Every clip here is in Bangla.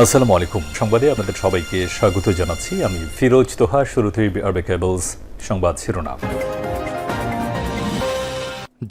আসসালামু আলাইকুম। সংবাদে আপনাদের সবাইকে স্বাগত জানাচ্ছি। আমি ফিরোজ তোহা, শুরুতেই আরবে কেবলস সংবাদ শিরোনাম।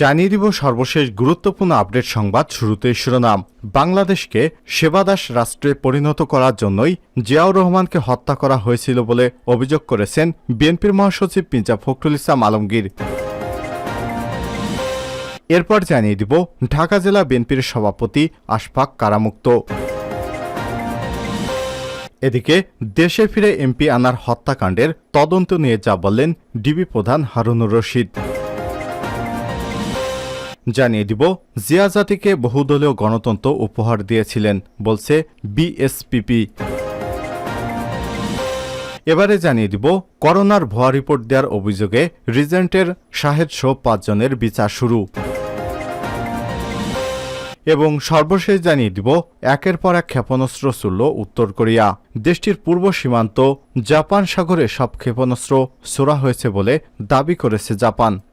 জানিয়ে দিব সর্বশেষ গুরুত্বপূর্ণ আপডেট সংবাদ শুরুতে শিরোনাম। বাংলাদেশকে সেবাদাস রাষ্ট্রে পরিণত করার জন্যই জিয়াউর রহমানকে হত্যা করা হয়েছিল বলে অভিযোগ করেছেন বিএনপির মহাসচিব মির্জা ফখরুল ইসলাম আলমগীর। এরপর জানিয়ে দিব ঢাকা জেলা বিএনপির সভাপতি আশফাক কারামুক্ত। এদিকে দেশে ফিরে এমপি আনার হত্যাকাণ্ডের তদন্ত নিয়ে যা বললেন ডিবি প্রধান হারুনুর রশিদ। জানিয়ে দিব, জিয়া জাতিকে বহুদলীয় গণতন্ত্র উপহার দিয়েছিলেন, বলছে বিএসপিপি। এবারে জানিয়ে দিব, করোনার ভুয়া রিপোর্ট দেওয়ার অভিযোগে রিজেন্টের শাহেদ সহ পাঁচজনের বিচার শুরু। এবং সর্বশেষ জানিয়ে দিব, একের পর এক ক্ষেপণাস্ত্র ছুড়ল উত্তর কোরিয়া। দেশটির পূর্ব সীমান্ত জাপান সাগরে সব ক্ষেপণাস্ত্র ছোড়া হয়েছে বলে দাবি করেছে জাপান।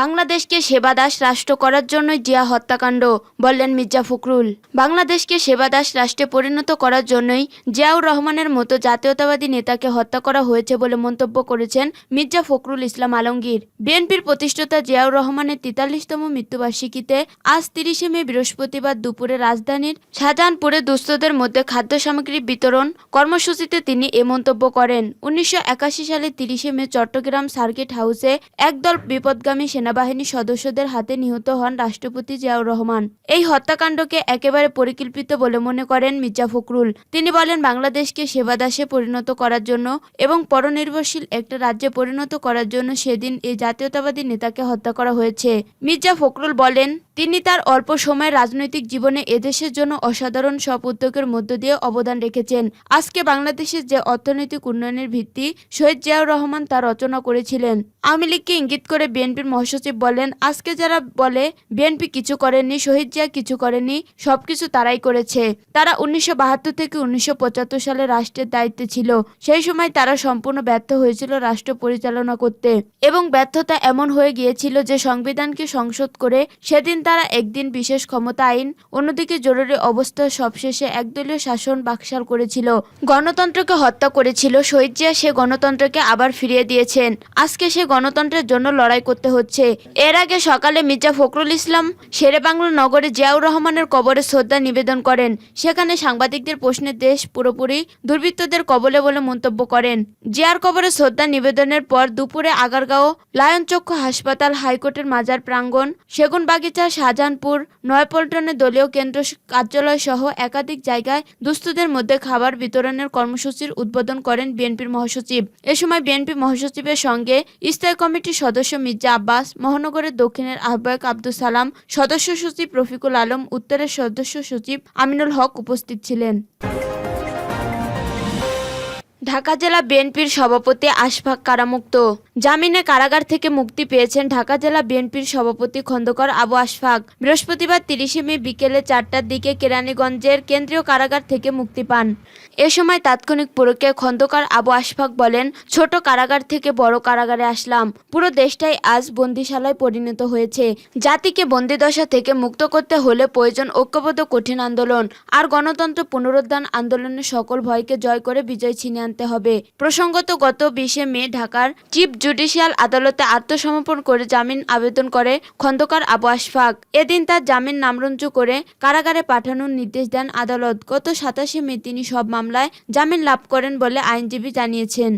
বাংলাদেশকে সেবাদাস রাষ্ট্র করার জন্যই জিয়া হত্যাকাণ্ড, বললেন মির্জা ফখরুল। বাংলাদেশকে সেবাদাস রাষ্ট্রে পরিণত করার জন্যই জিয়াউর রহমানের মতো জাতীয়তাবাদী নেতাকে হত্যা করা হয়েছে বলে মন্তব্য করেছেন মির্জা ফখরুল ইসলাম আলমগীর। বিএনপির প্রতিষ্ঠাতা জিয়াউর রহমানের তেতাল্লিশতম মৃত্যুবার্ষিকীতে আজ তিরিশে মে বৃহস্পতিবার দুপুরে রাজধানীর শাহজাহানপুরে দুস্থদের মধ্যে খাদ্য সামগ্রী বিতরণ কর্মসূচিতে তিনি এ মন্তব্য করেন। উনিশশো একাশি সালে তিরিশে মে চট্টগ্রাম সার্কিট হাউসে একদল বিপদগামী সেনাবাহিনী সদস্যদের হাতে নিহত হন রাষ্ট্রপতি জিয়াউর রহমান। এই হত্যাকাণ্ডকে একেবারে পরিকল্পিত বলে মনে করেন মির্জা ফখরুল। তিনি বলেন, বাংলাদেশকে সেবাদাসে পরিণত করার জন্য এবং পরনির্ভরশীল একটা রাজ্যে পরিণত করার জন্য সেদিন এই জাতীয়তাবাদী নেতাকে হত্যা করা হয়েছে। মির্জা ফখরুল বলেন তিনি তার অল্প সময়ের রাজনৈতিক জীবনে এদেশের জন্য অসাধারণ সব উদ্যোগের মধ্য দিয়ে অবদান রেখেছেন। আজকে বাংলাদেশের যে অর্থনৈতিক উন্নয়নের ভিত্তি, শহীদ জিয়াউর রহমান তা রচনা করেছিলেন। আওয়ামী লীগকে ইঙ্গিত করে বিএনপির মহাসচিব বলেন, আজকে যারা বলে, বিএনপি কিছু করেননি শহীদ জিয়া কিছু করেনি, সবকিছু তারাই করেছে। তারা উনিশশো বাহাত্তর থেকে উনিশশো পঁচাত্তর সালে রাষ্ট্রের দায়িত্বে ছিল। সেই সময় তারা সম্পূর্ণ ব্যর্থ হয়েছিল রাষ্ট্র পরিচালনা করতে এবং ব্যর্থতা এমন হয়ে গিয়েছিল যে সংবিধানকে সংশোধ করে সেদিন তারা একদিন বিশেষ ক্ষমতা আইন, অন্যদিকে জরুরি অবস্থা সবশেষে একদলীয় শাসন বাকশাল করেছিল। গণতন্ত্রকে হত্যা করেছিল শহীদ জিয়া, সে গণতন্ত্রকে আবার ফিরিয়ে দিয়েছেন। আজকে সে গণতন্ত্রের জন্য লড়াই করতে হচ্ছে। এর আগে সকালে মির্জা ফখরুল ইসলাম শেরেবাংলা নগরে জিয়াউর রহমানের কবরে শ্রদ্ধা নিবেদন করেন। সেখানে সাংবাদিকদের প্রশ্নের দেশ পুরোপুরি দুর্বৃত্তদের কবলে বলে মন্তব্য করেন। জিয়ার কবরে শ্রদ্ধা নিবেদনের পর দুপুরে আগারগাঁও লায়নচক্ষু হাসপাতাল হাইকোর্টের মাজার প্রাঙ্গণ সেগুন বাগিচা শাহজাহানপুর, নয়পল্টনে দলীয় কেন্দ্র কার্যালয় সহ একাধিক জায়গায় দুস্থদের মধ্যে খাবার বিতরণের কর্মসূচির উদ্বোধন করেন বিএনপির মহাসচিব। এ সময় বিএনপি মহাসচিবের সঙ্গে স্থায়ী কমিটির সদস্য মির্জা আব্বাস, মহানগরের দক্ষিণের আহ্বায়ক আব্দুল সালাম, সদস্য সচিব রফিকুল আলম, উত্তরের সদস্য সচিব আমিনুল হক উপস্থিত ছিলেন। ঢাকা জেলা বিএনপির সভাপতি আশফাক কারামুক্ত। জামিনে কারাগার থেকে মুক্তি পেয়েছেন ঢাকা জেলা বিএনপির সভাপতি খন্দকার আবু আশফাক। বৃহস্পতিবার তিরিশে মে বিকেলে চারটার দিকে কেরানীগঞ্জের কেন্দ্রীয় কারাগার থেকে মুক্তি পান। এ সময় তাৎক্ষণিক পুরকে খন্দকার আবু আশফাক বলেন, ছোট কারাগার থেকে বড় কারাগারে আসলাম। পুরো দেশটাই আজ বন্দিশালায় পরিণত হয়েছে। জাতিকে বন্দিদশা থেকে মুক্ত করতে হলে প্রয়োজন ঐক্যবদ্ধ কঠিন আন্দোলন। আর গণতন্ত্র পুনরুদ্ধার আন্দোলনের সকল ভয়কে জয় করে বিজয় ছিনিয়ে আনতে হবে। প্রসঙ্গত, গত বিশে মে ঢাকার চিফ জুডিশিয়াল আদালতে আত্মসমর্পণ করে জামিন আবেদন করে খন্দকার আবু আশফাক। এদিন তার জামিন নামরঞ্জু করে কারাগারে পাঠানোর নির্দেশ দেন আদালত। গত সাতাশে মে তিনি সব মামলায় জামিন লাভ করেন বলে আইনজীবী জানিয়েছেন।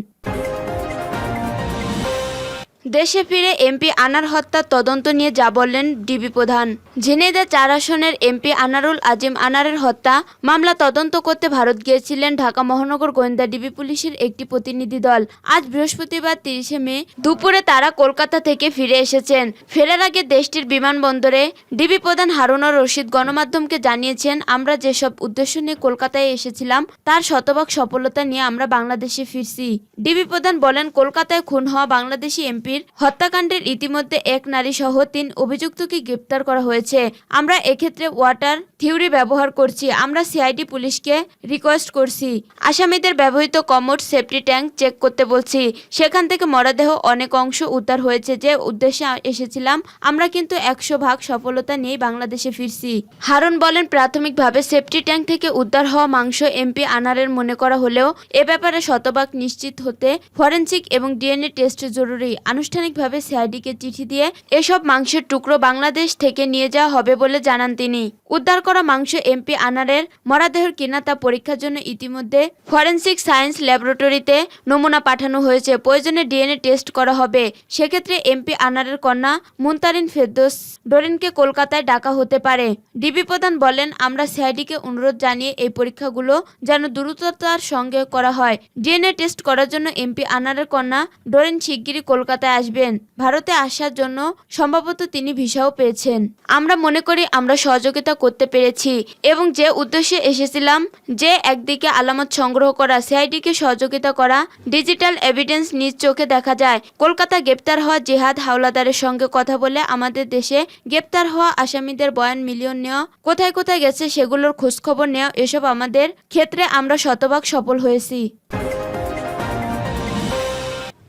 দেশে ফিরে এমপি আনার হত্যার তদন্ত নিয়ে যা বললেন ডিবি প্রধান। ঝিনেদা চার আসনের এমপি আনারুল আজিম আনারের হত্যা মামলা তদন্ত করতে ভারত গিয়েছিলেন ঢাকা মহানগর গোয়েন্দা ডিবি পুলিশের একটি প্রতিনিধি দল। আজ বৃহস্পতিবার তিরিশে মে দুপুরে তারা কলকাতা থেকে ফিরে এসেছেন। ফেরার আগে দেশটির বিমানবন্দরে ডিবি প্রধান হারুনা রশিদ গণমাধ্যমকে জানিয়েছেন, আমরা যেসব উদ্দেশ্য নিয়ে কলকাতায় এসেছিলাম, তার শতভাগ সফলতা নিয়ে আমরা বাংলাদেশে ফিরছি। ডিবি প্রধান বলেন, কলকাতায় খুন হওয়া বাংলাদেশি এমপি এমপির হত্যাকাণ্ডের ইতিমধ্যে এক নারী সহ তিন অভিযুক্তকে গ্রেপ্তার করা হয়েছে। আমরা এক্ষেত্রে ওয়াটার থিওরি ব্যবহার করছি। আমরা সিআইডি পুলিশকে রিকোয়েস্ট করছি। আসামিদের ব্যবহৃত কমোড সেফটি ট্যাঙ্ক চেক করতে বলছি। সেখান থেকে মরদেহ অনেক অংশ উদ্ধার হয়েছে যে উদ্দেশ্যে এসেছিলাম। আমরা কিন্তু একশো ভাগ সফলতা নিয়ে বাংলাদেশে ফিরছি। হারুন বলেন, প্রাথমিকভাবে সেফটি ট্যাঙ্ক থেকে উদ্ধার হওয়া মাংস এমপি আনারের মনে করা হলেও এ ব্যাপারে শতভাগ নিশ্চিত হতে ফরেনসিক এবং ডিএনএ টেস্ট জরুরি। আনুষ্ঠানিকভাবে সিআইডিকে চিঠি দিয়ে এসব মাংসের টুকরো বাংলাদেশ থেকে নিয়ে যাওয়া হবে বলে জানান তিনি। উদ্ধার করা মাংস এমপি আনারের মরাদেহর কিনা তা পরীক্ষার জন্য ইতিমধ্যে ফরেন্সিক সায়েন্স ল্যাবরেটরিতে নমুনা পাঠানো হয়েছে। প্রয়োজনে ডিএনএ টেস্ট করা হবে। সেক্ষেত্রে এমপি আনারের কন্যা মুনতারিন ফেরদোস ডোরিনকে কলকাতায় ডাকা হতে পারে। ডিবি প্রধান বলেন, আমরা সিআইডিকে অনুরোধ জানিয়ে এই পরীক্ষাগুলো যেন দ্রুততার সঙ্গে করা হয়। ডিএনএ টেস্ট করার জন্য এমপি আনারের কন্যা ডোরিন শিগগিরই কলকাতায় আসবেন। ভারতে আসার জন্য সম্ভবত তিনি ভিসাও পেয়েছেন। আমরা মনে করি আমরা সহযোগিতা করতে পেরেছি এবং যে উদ্দেশ্যে এসেছিলাম, যে একদিকে আলামত সংগ্রহ করা, সিআইডিকে সহযোগিতা করা, ডিজিটাল এভিডেন্স নিজ চোখে দেখা যায়। কলকাতা গ্রেপ্তার হওয়া জিহাদ হাওলাদারের সঙ্গে কথা বলে আমাদের দেশে গ্রেপ্তার হওয়া আসামিদের বয়ান মিলিয়ন নেওয়া, কোথায় কোথায় গেছে সেগুলোর খোঁজখবর নেওয়া, এসব আমাদের ক্ষেত্রে আমরা শতভাগ সফল হয়েছি।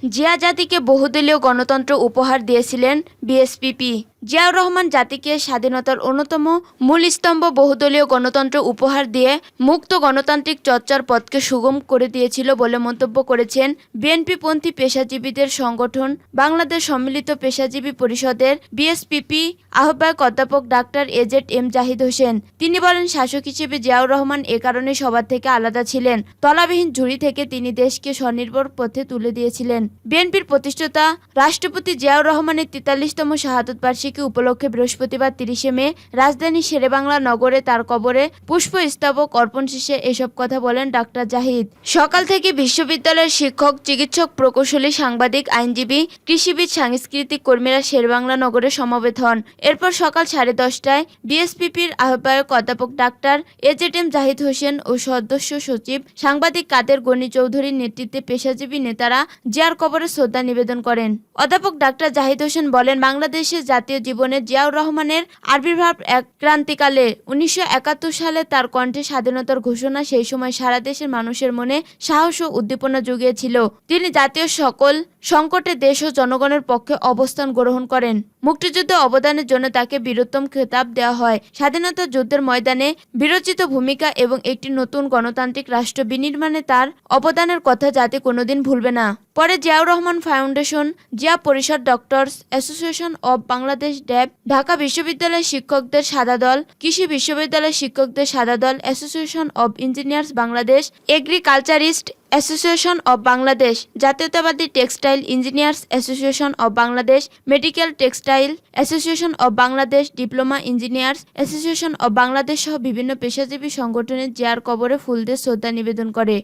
জিয়া জাতিকে বহুদলীয় গণতন্ত্র উপহার দিয়েছিলেন বিএসপিপি। জিয়াউর রহমান জাতিকে স্বাধীনতার অন্যতম মূল স্তম্ভ বহুদলীয় গণতন্ত্র উপহার দিয়ে মুক্ত গণতান্ত্রিক চর্চার পথকে সুগম করে দিয়েছিল বলে মন্তব্য করেছেন বিএনপিপন্থী পেশাজীবীদের সংগঠন বাংলাদেশ সম্মিলিত পেশাজীবী পরিষদের বিএসপিপি আহ্বায়ক অধ্যাপক doctor A Z M Zahid Hossain. তিনি বলেন, শাসক হিসেবে জিয়াউর রহমান এ কারণে সবার থেকে আলাদা ছিলেন। তলাবিহীন ঝুড়ি থেকে তিনি দেশকে স্বনির্ভর পথে তুলে দিয়েছিলেন। বিএনপির প্রতিষ্ঠাতা রাষ্ট্রপতি জিয়াউর রহমানের তেতাল্লিশতম শাহাদত বার্ষিকী উপলক্ষে বৃহস্পতিবার তিরিশে মে রাজধানী শেরেবাংলা নগরে তার কবরে পুষ্প স্তবক অর্পণ শেষে এসব কথা বলেন ডাক্তার জাহিদ। সকাল থেকে বিশ্ববিদ্যালয়ের শিক্ষক, চিকিৎসক, প্রকৌশলী, সাংবাদিক, আইনজীবী, কৃষিবিদ, সাংস্কৃতিক কর্মীরা শেরবাংলা নগরে সমবেত হন। এরপর সকাল সাড়ে দশটায় বিএসপিপির আহ্বায়ক অধ্যাপক doctor A Z M Zahid Hossain ও সদস্য সচিব সাংবাদিক কাদের গণি চৌধুরীর নেতৃত্বে পেশাজীবী নেতারা জিয়ার কবরে শ্রদ্ধা নিবেদন করেন। অধ্যাপক ডাক্তার জাহিদ হোসেন বলেন বাংলাদেশের জাতীয় জীবনে জিয়াউর রহমানের আবির্ভাব এক ক্রান্তিকালে। উনিশশো একাত্তর সালে তার কণ্ঠে স্বাধীনতার ঘোষণা সেই সময় সারা দেশের মানুষের মনে সাহস ও উদ্দীপনা জুগিয়েছিল। তিনি জাতীয় সকল সংকটে দেশ ও জনগণের পক্ষে অবস্থান গ্রহণ করেন। মুক্তিযুদ্ধে অবদানের জন্য তাকে বীরোত্তম খেতাব দেওয়া হয়। স্বাধীনতা যুদ্ধের ময়দানে বিরচিত ভূমিকা এবং একটি নতুন গণতান্ত্রিক রাষ্ট্র বিনির্মাণে তার অবদানের কথা জাতি কোনোদিন ভুলবে না। পরে জিয়াউর রহমান ফাউন্ডেশন, জিয়া পরিষদ doctors association of Bangladesh DAB, Dhaka বিশ্ববিদ্যালয়ের শিক্ষকদের সাদা দল, কৃষি বিশ্ববিদ্যালয়ের শিক্ষকদের সাদা দল, association of engineers Bangladesh, agriculturist association of Bangladesh, জাতীয়তাবাদী textile engineers association of Bangladesh, medical textile association of Bangladesh, diploma engineers association of Bangladesh সহ বিভিন্ন পেশাজীবী সংগঠনের জিয়ার কবরে ফুল দিয়ে শ্রদ্ধা নিবেদন করে।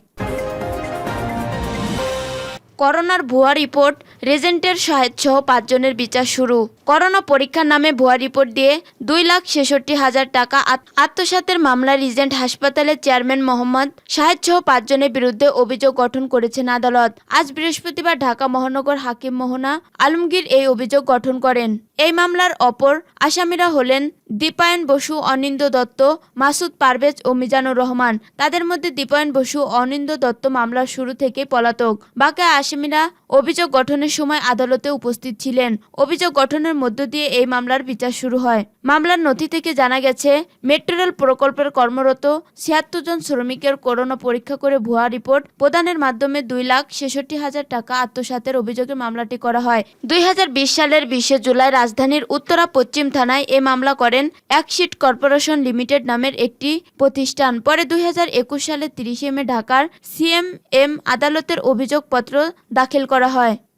করোনার ভুয়া রিপোর্ট, রেজেন্টের সহ পাঁচজনের বিচার শুরু। করোনা পরীক্ষার নামে ভুয়া রিপোর্ট দিয়ে দুই লাখ ছেষট্টি হাজার টাকা আত- আত্মসাতের মামলা রিজেন্ট হাসপাতালের চেয়ারম্যান মোহাম্মদ সহ পাঁচজনের বিরুদ্ধে অভিযোগ গঠন করেছেন আদালত। আজ বৃহস্পতিবার ঢাকা মহানগর হাকিম মোহনা আলমগীর এই অভিযোগ গঠন করেন। এই মামলার অপর আসামিরা হলেন দীপায়ন বসু অনিন্দ দত্ত, মাসুদ পারভেজ ও মিজানুর রহমান। তাদের মধ্যে দীপায়ন বসু অনিন্দ দত্ত মামলার শুরু থেকে পলাতক। বাকি আসামিরা অভিযোগ গঠনের সময় আদালতে উপস্থিত ছিলেন। অভিযোগ গঠনের মধ্য দিয়ে এই মামলার বিচার শুরু হয়। মামলার নথি থেকে জানা গেছে মেট্রো রেল প্রকল্পের কর্মরত ছিয়াত্তর জন শ্রমিকের করোনা পরীক্ষা করে ভুয়া রিপোর্ট প্রদানের মাধ্যমে দুই লাখ ছেষট্টি হাজার টাকা আত্মসাতের অভিযোগে মামলাটি করা হয়। দুই হাজার বিশ সালের বিশে জুলাই রাজধানীর উত্তরা পশ্চিম থানায় এ মামলা করেন অ্যাকশিট কর্পোরেশন লিমিটেড নামের একটি প্রতিষ্ঠান। পরে দুই সালের তিরিশে মে ঢাকার সিএমএম আদালতের অভিযোগপত্র দাখিল করা হয়।